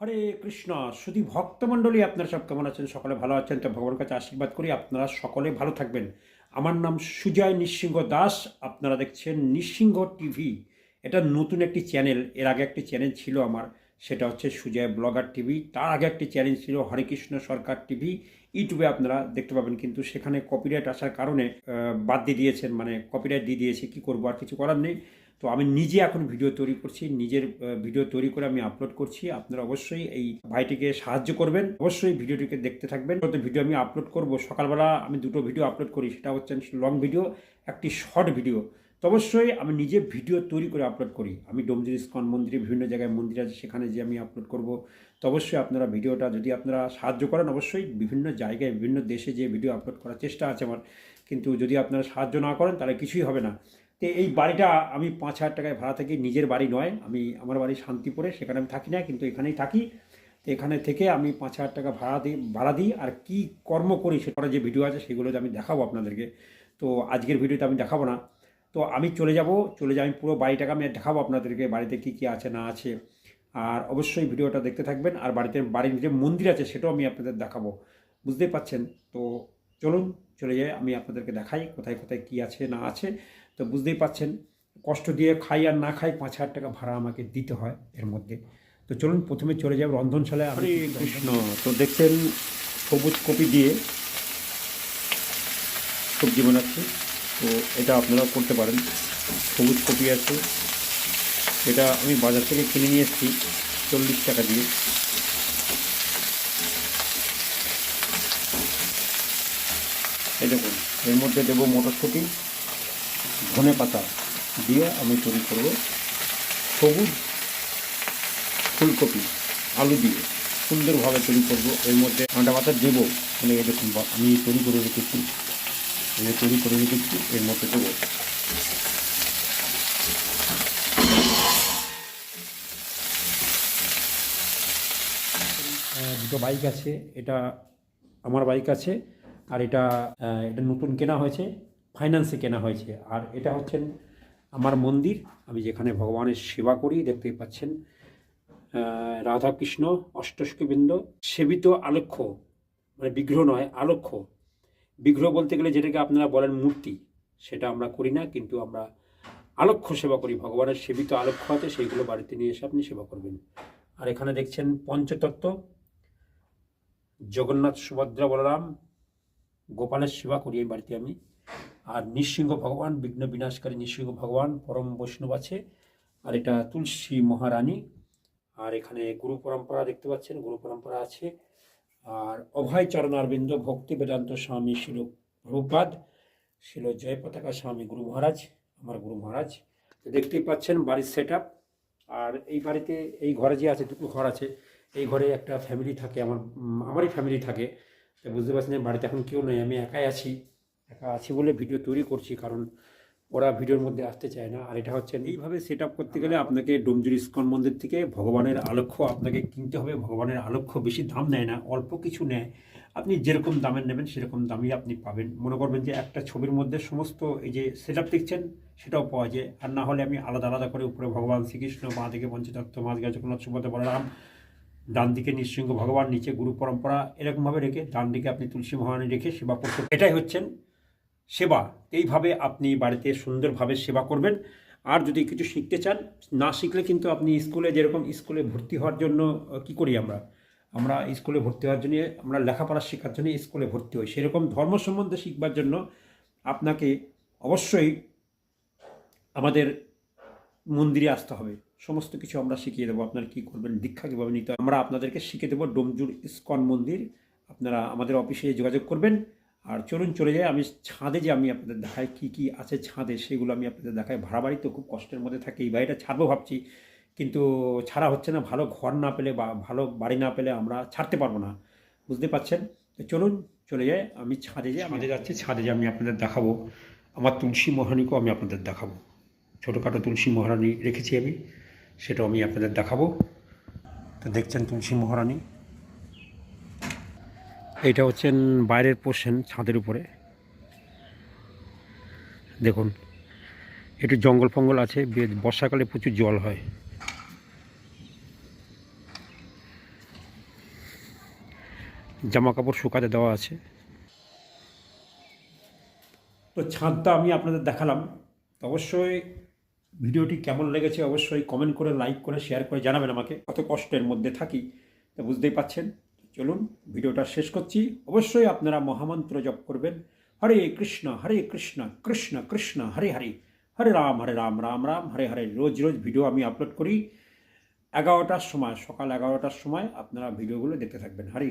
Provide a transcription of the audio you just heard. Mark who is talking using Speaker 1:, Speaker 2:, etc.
Speaker 1: হরে কৃষ্ণ শুধু ভক্তমণ্ডলী আপনারা সব কেমন আছেন সকলে ভালো আছেন তো ভগবানের কাছে আশীর্বাদ করি আপনারা সকলে ভালো থাকবেন আমার নাম সুজয় নিঃসিংহ দাস আপনারা দেখছেন নিঃসিংহ টিভি এটা নতুন একটি চ্যানেল এর আগে একটি চ্যানেল ছিল আমার সেটা হচ্ছে সুজয় ব্লগার টিভি তার আগে একটি চ্যানেল ছিল হরেকৃষ্ণ সরকার টিভি ইউটিউবে আপনারা দেখতে পাবেন কিন্তু সেখানে কপিরাইট আসার কারণে বাদ দিয়ে দিয়েছেন মানে কপিরাইট দিয়ে দিয়েছে কি করবো আর কিছু করার নেই তো আমি নিজে এখন ভিডিও তৈরি করছি নিজের ভিডিও তৈরি করে আমি আপলোড করছি আপনারা অবশ্যই এই ভাইটিকে সাহায্য করবেন অবশ্যই ভিডিওটিকে দেখতে থাকবেন কত ভিডিও আমি আপলোড করব সকালবেলা আমি দুটো ভিডিও আপলোড করি সেটা হচ্ছে লং ভিডিও একটি শর্ট ভিডিও তো অবশ্যই আমি নিজে ভিডিও তৈরি করে আপলোড করি আমি ডোমজির ইস্কন মন্দিরে বিভিন্ন জায়গায় মন্দির আছে সেখানে যে আমি আপলোড করব তো অবশ্যই আপনারা ভিডিওটা যদি আপনারা সাহায্য করেন অবশ্যই বিভিন্ন জায়গায় বিভিন্ন দেশে যে ভিডিও আপলোড করার চেষ্টা আছে আমার কিন্তু যদি আপনারা সাহায্য না করেন তাহলে কিছুই হবে না তো এই বাড়িটা আমি পাঁচ হাজার টাকায় ভাড়া থাকি নিজের বাড়ি নয় আমি আমার বাড়ি শান্তিপুরে সেখানে আমি থাকি না কিন্তু এখানেই থাকি তো এখানে থেকে আমি পাঁচ হাজার টাকা ভাড়া দিই ভাড়া দিই আর কি কর্ম করি সেটা যে ভিডিও আছে সেগুলো আমি দেখাবো আপনাদেরকে তো আজকের ভিডিওতে আমি দেখাবো না তো আমি চলে যাব চলে যাই আমি পুরো বাড়িটাকে আমি দেখাবো আপনাদেরকে বাড়িতে কি কি আছে না আছে আর অবশ্যই ভিডিওটা দেখতে থাকবেন আর বাড়িতে বাড়ির যে মন্দির আছে সেটাও আমি আপনাদের দেখাবো বুঝতেই পাচ্ছেন তো চলুন চলে যাই আমি আপনাদেরকে দেখাই কোথায় কোথায় কি আছে না আছে তো বুঝতেই পাচ্ছেন কষ্ট দিয়ে খাই আর না খাই পাঁচ হাজার টাকা ভাড়া আমাকে দিতে হয় এর মধ্যে তো চলুন প্রথমে চলে যাব রন্ধনশালায় আপনি
Speaker 2: কৃষ্ণ তো দেখছেন সবুজ কপি দিয়ে সবজি বানাচ্ছে তো এটা আপনারা করতে পারেন সবুজ কপি আছে এটা আমি বাজার থেকে কিনে নিয়ে এসেছি চল্লিশ টাকা দিয়ে এই দেখুন এর মধ্যে দেবো মটরশুঁটি ধনে পাতা দিয়ে আমি তৈরি করব সবুজ ফুলকপি আলু দিয়ে সুন্দরভাবে তৈরি করব এর মধ্যে আটা পাতা দেবো মানে দেখুন আমি তৈরি করে রেখেছি এই তৈরি করে রেখেছি এর মধ্যে দেবো দুটো বাইক আছে এটা আমার বাইক আছে আর এটা এটা নতুন কেনা হয়েছে ফাইন্যান্সে কেনা হয়েছে আর এটা হচ্ছেন আমার মন্দির আমি যেখানে ভগবানের সেবা করি দেখতেই পাচ্ছেন রাধাকৃষ্ণ অষ্টস্কবৃন্দ সেবিত আলক্ষ্য মানে বিগ্রহ নয় আলক্ষ্য বিগ্রহ বলতে গেলে যেটাকে আপনারা বলেন মূর্তি সেটা আমরা করি না কিন্তু আমরা আলক্ষ্য সেবা করি ভগবানের সেবিত আলক্ষ্য আছে সেইগুলো বাড়িতে নিয়ে এসে আপনি সেবা করবেন আর এখানে দেখছেন পঞ্চতত্ত্ব জগন্নাথ সুভদ্রা বলরাম গোপালের সেবা করি এই বাড়িতে আমি আর নৃসিংহ ভগবান বিঘ্ন বিনাশকারী নৃসিংহ ভগবান পরম বৈষ্ণব আছে আর এটা তুলসী মহারানী আর এখানে গুরু পরম্পরা দেখতে পাচ্ছেন গুরু পরম্পরা আছে আর অভয় চরণারবিন্দ ভক্তি বেদান্ত স্বামী শিল রূপাদ শিল জয় পতাকা স্বামী গুরু মহারাজ আমার গুরু মহারাজ দেখতেই পাচ্ছেন বাড়ির সেট আর এই বাড়িতে এই ঘরে যে আছে দুটো ঘর আছে এই ঘরে একটা ফ্যামিলি থাকে আমার আমারই ফ্যামিলি থাকে তো বুঝতে পারছি না বাড়িতে এখন কেউ নেই আমি একাই আছি একা আছি বলে ভিডিও তৈরি করছি কারণ ওরা ভিডিওর মধ্যে আসতে চায় না আর এটা হচ্ছে এইভাবে সেট আপ করতে গেলে আপনাকে ডোমজুর ইস্কন মন্দির থেকে ভগবানের আলক্ষ্য আপনাকে কিনতে হবে ভগবানের আলক্ষ্য বেশি দাম নেয় না অল্প কিছু নেয় আপনি যেরকম দামের নেবেন সেরকম দামই আপনি পাবেন মনে করবেন যে একটা ছবির মধ্যে সমস্ত এই যে সেট আপ দেখছেন সেটাও পাওয়া যায় আর না হলে আমি আলাদা আলাদা করে উপরে ভগবান শ্রীকৃষ্ণ মা থেকে বঞ্চিত মা গাছ জগন্নাথ বলে বলরাম ডান দিকে নৃসিংহ ভগবান নিচে গুরু পরম্পরা এরকমভাবে রেখে ডান দিকে আপনি তুলসী মহারানী রেখে সেবা করতে এটাই হচ্ছেন সেবা এইভাবে আপনি বাড়িতে সুন্দরভাবে সেবা করবেন আর যদি কিছু শিখতে চান না শিখলে কিন্তু আপনি স্কুলে যেরকম স্কুলে ভর্তি হওয়ার জন্য কি করি আমরা আমরা স্কুলে ভর্তি হওয়ার জন্য আমরা লেখাপড়া শেখার জন্য স্কুলে ভর্তি হই সেরকম ধর্ম সম্বন্ধে শিখবার জন্য আপনাকে অবশ্যই আমাদের মন্দিরে আসতে হবে সমস্ত কিছু আমরা শিখিয়ে দেবো আপনারা কী করবেন দীক্ষা কীভাবে নিতে আমরা আপনাদেরকে শিখে দেবো ডোমজুর ইস্কন মন্দির আপনারা আমাদের অফিসে যোগাযোগ করবেন আর চলুন চলে যাই আমি ছাদে যে আমি আপনাদের দেখাই কী কী আছে ছাদে সেগুলো আমি আপনাদের দেখাই ভাড়া বাড়ি তো খুব কষ্টের মধ্যে থাকে এই বাড়িটা ছাড়বো ভাবছি কিন্তু ছাড়া হচ্ছে না ভালো ঘর না পেলে বা ভালো বাড়ি না পেলে আমরা ছাড়তে পারবো না বুঝতে পারছেন তো চলুন চলে যাই আমি ছাদে যে আমাদের যাচ্ছি ছাদে যে আমি আপনাদের দেখাবো আমার তুলসী মহারানীকেও আমি আপনাদের দেখাবো ছোটোখাটো তুলসী মহারানী রেখেছি আমি সেটাও আমি আপনাদের দেখাবো তো দেখছেন তুলসী মহারানী এটা হচ্ছেন বাইরের পোষেন ছাদের উপরে দেখুন একটু জঙ্গল ফঙ্গল আছে বর্ষাকালে প্রচুর জল হয় জামা কাপড় শুকাতে দেওয়া আছে তো ছাদটা আমি আপনাদের দেখালাম অবশ্যই ভিডিওটি কেমন লেগেছে অবশ্যই কমেন্ট করে লাইক করে শেয়ার করে জানাবেন আমাকে কত কষ্টের মধ্যে থাকি তা বুঝতেই পাচ্ছেন চলুন ভিডিওটা শেষ করছি অবশ্যই আপনারা মহামন্ত্র জপ করবেন হরে কৃষ্ণ হরে কৃষ্ণ কৃষ্ণ কৃষ্ণ হরে হরে হরে রাম হরে রাম রাম রাম হরে হরে রোজ রোজ ভিডিও আমি আপলোড করি এগারোটার সময় সকাল এগারোটার সময় আপনারা ভিডিওগুলো দেখতে থাকবেন হরে